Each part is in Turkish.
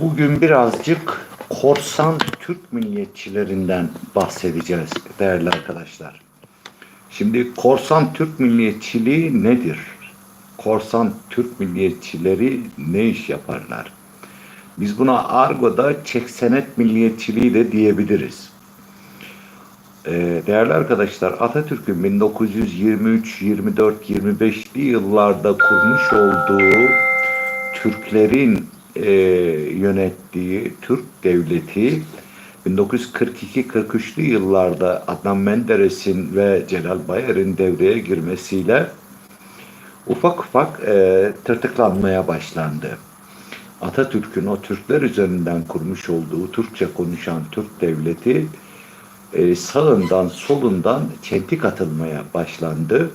Bugün birazcık korsan Türk milliyetçilerinden bahsedeceğiz değerli arkadaşlar. Şimdi korsan Türk milliyetçiliği nedir? Korsan Türk milliyetçileri ne iş yaparlar? Biz buna argoda çek senet milliyetçiliği de diyebiliriz. Ee, değerli arkadaşlar Atatürk'ün 1923, 24, 25'li yıllarda kurmuş olduğu Türklerin e, yönettiği Türk devleti 1942-43'lü yıllarda Adnan Menderes'in ve Celal Bayar'ın devreye girmesiyle ufak ufak e, tırtıklanmaya başlandı. Atatürk'ün o Türkler üzerinden kurmuş olduğu Türkçe konuşan Türk devleti e, sağından solundan çentik atılmaya başlandı.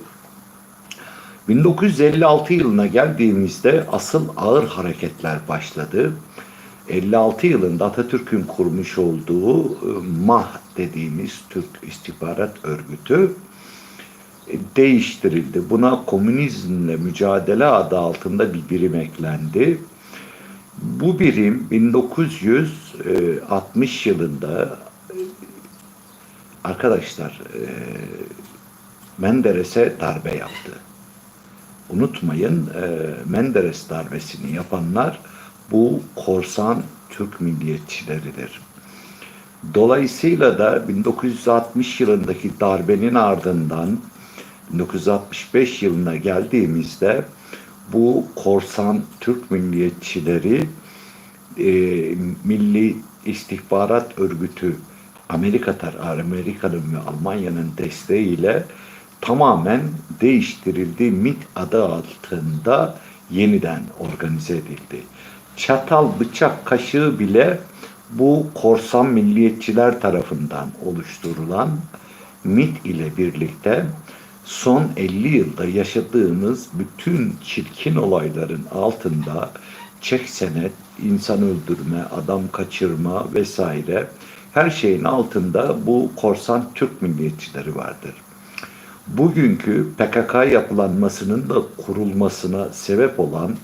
1956 yılına geldiğimizde asıl ağır hareketler başladı. 56 yılında Atatürk'ün kurmuş olduğu e, MAH dediğimiz Türk İstihbarat Örgütü e, değiştirildi. Buna komünizmle mücadele adı altında bir birim eklendi. Bu birim 1960 yılında e, arkadaşlar Menderes'e darbe yaptı. Unutmayın Menderes darbesini yapanlar bu korsan Türk milliyetçileridir. Dolayısıyla da 1960 yılındaki darbenin ardından 1965 yılına geldiğimizde bu korsan Türk milliyetçileri e, Milli İstihbarat Örgütü Amerika Amerika'nın ve Almanya'nın desteğiyle tamamen değiştirildi. MIT adı altında yeniden organize edildi. Çatal, bıçak, kaşığı bile bu korsan milliyetçiler tarafından oluşturulan MIT ile birlikte son 50 yılda yaşadığımız bütün çirkin olayların altında çek senet, insan öldürme, adam kaçırma vesaire her şeyin altında bu korsan Türk milliyetçileri vardır. Bugünkü PKK yapılanmasının da kurulmasına sebep olan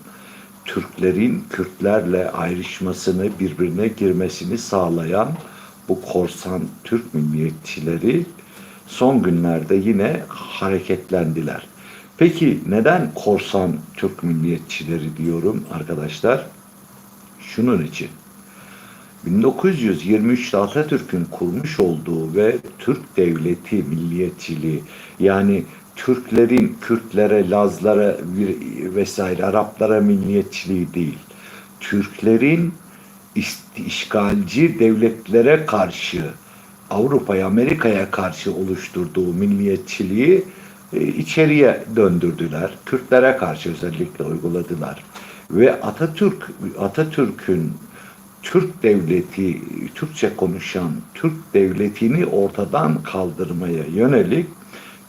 Türklerin Kürtlerle ayrışmasını, birbirine girmesini sağlayan bu korsan Türk milliyetçileri son günlerde yine hareketlendiler. Peki neden korsan Türk milliyetçileri diyorum arkadaşlar? Şunun için. 1923'te Atatürk'ün kurmuş olduğu ve Türk devleti milliyetçiliği yani Türklerin Kürtlere, Lazlara vesaire Araplara milliyetçiliği değil. Türklerin işgalci devletlere karşı Avrupa'ya, Amerika'ya karşı oluşturduğu milliyetçiliği e, içeriye döndürdüler. Kürtlere karşı özellikle uyguladılar. Ve Atatürk Atatürk'ün Türk devleti, Türkçe konuşan Türk devletini ortadan kaldırmaya yönelik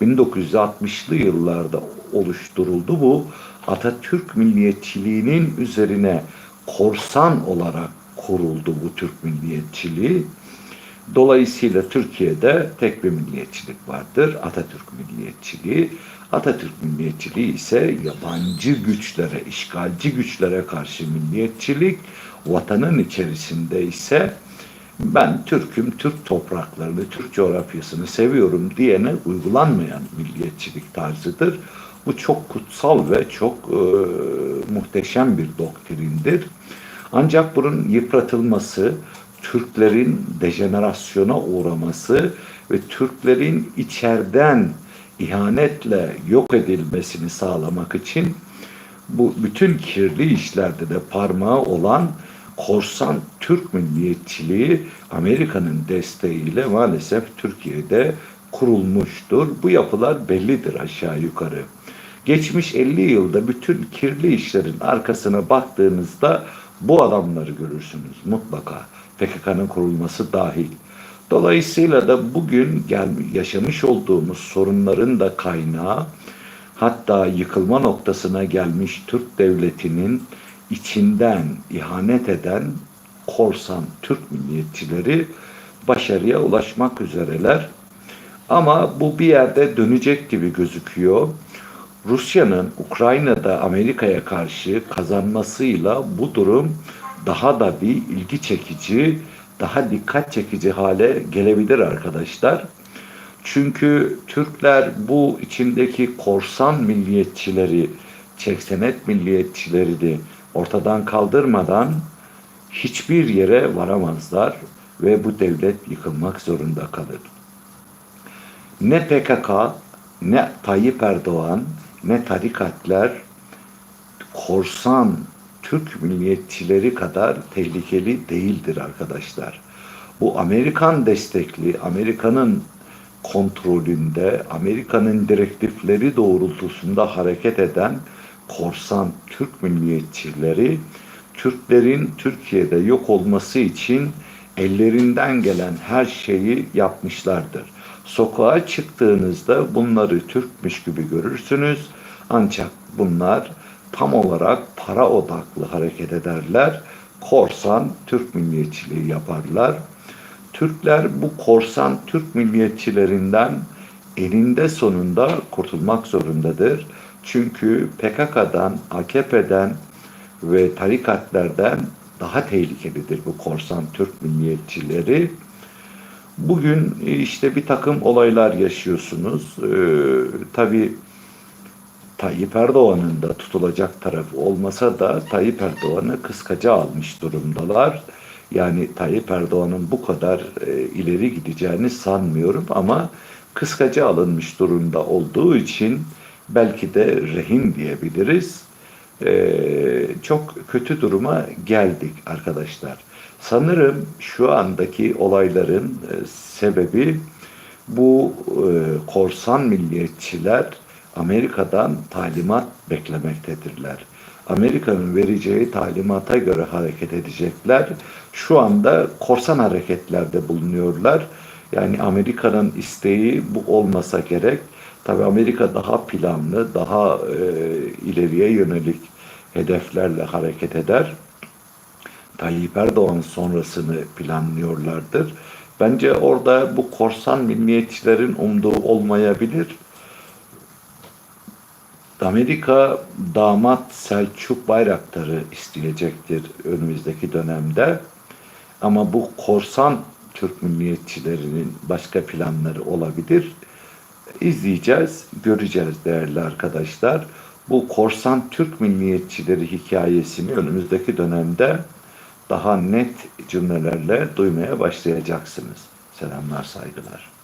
1960'lı yıllarda oluşturuldu bu Atatürk milliyetçiliğinin üzerine korsan olarak kuruldu bu Türk milliyetçiliği. Dolayısıyla Türkiye'de tek bir milliyetçilik vardır. Atatürk milliyetçiliği. Atatürk milliyetçiliği ise yabancı güçlere, işgalci güçlere karşı milliyetçilik. Vatanın içerisinde ise ben Türk'üm, Türk topraklarını, Türk coğrafyasını seviyorum diyene uygulanmayan milliyetçilik tarzıdır. Bu çok kutsal ve çok e, muhteşem bir doktrindir. Ancak bunun yıpratılması, Türklerin dejenerasyona uğraması ve Türklerin içeriden ihanetle yok edilmesini sağlamak için bu bütün kirli işlerde de parmağı olan korsan Türk milliyetçiliği Amerika'nın desteğiyle maalesef Türkiye'de kurulmuştur. Bu yapılar bellidir aşağı yukarı. Geçmiş 50 yılda bütün kirli işlerin arkasına baktığınızda bu adamları görürsünüz mutlaka. PKK'nın kurulması dahil. Dolayısıyla da bugün yaşamış olduğumuz sorunların da kaynağı hatta yıkılma noktasına gelmiş Türk devletinin içinden ihanet eden korsan Türk milliyetçileri başarıya ulaşmak üzereler. Ama bu bir yerde dönecek gibi gözüküyor. Rusya'nın Ukrayna'da Amerika'ya karşı kazanmasıyla bu durum daha da bir ilgi çekici, daha dikkat çekici hale gelebilir arkadaşlar. Çünkü Türkler bu içindeki korsan milliyetçileri, çeksenet milliyetçilerini ortadan kaldırmadan hiçbir yere varamazlar ve bu devlet yıkılmak zorunda kalır. Ne PKK, ne Tayyip Erdoğan, ne tarikatlar korsan Türk milliyetçileri kadar tehlikeli değildir arkadaşlar. Bu Amerikan destekli, Amerika'nın kontrolünde, Amerika'nın direktifleri doğrultusunda hareket eden korsan Türk milliyetçileri Türklerin Türkiye'de yok olması için ellerinden gelen her şeyi yapmışlardır. Sokağa çıktığınızda bunları Türkmüş gibi görürsünüz. Ancak bunlar tam olarak para odaklı hareket ederler. Korsan Türk milliyetçiliği yaparlar. Türkler bu korsan Türk milliyetçilerinden eninde sonunda kurtulmak zorundadır. Çünkü PKK'dan, AKP'den ve tarikatlerden daha tehlikelidir bu korsan Türk milliyetçileri. Bugün işte bir takım olaylar yaşıyorsunuz. Ee, tabii Tayyip Erdoğan'ın da tutulacak tarafı olmasa da Tayyip Erdoğan'ı kıskaca almış durumdalar. Yani Tayyip Erdoğan'ın bu kadar e, ileri gideceğini sanmıyorum ama kıskaca alınmış durumda olduğu için belki de rehin diyebiliriz. E, çok kötü duruma geldik arkadaşlar. Sanırım şu andaki olayların e, sebebi bu e, korsan milliyetçiler Amerika'dan talimat beklemektedirler. Amerika'nın vereceği talimata göre hareket edecekler. Şu anda korsan hareketlerde bulunuyorlar. Yani Amerika'nın isteği bu olmasa gerek. Tabii Amerika daha planlı, daha e, ileriye yönelik hedeflerle hareket eder. Tayyip Erdoğan sonrasını planlıyorlardır. Bence orada bu korsan milliyetçilerin umduğu olmayabilir. Amerika damat Selçuk Bayraktar'ı isteyecektir önümüzdeki dönemde. Ama bu korsan Türk milliyetçilerinin başka planları olabilir. İzleyeceğiz, göreceğiz değerli arkadaşlar. Bu korsan Türk milliyetçileri hikayesini önümüzdeki dönemde daha net cümlelerle duymaya başlayacaksınız. Selamlar, saygılar.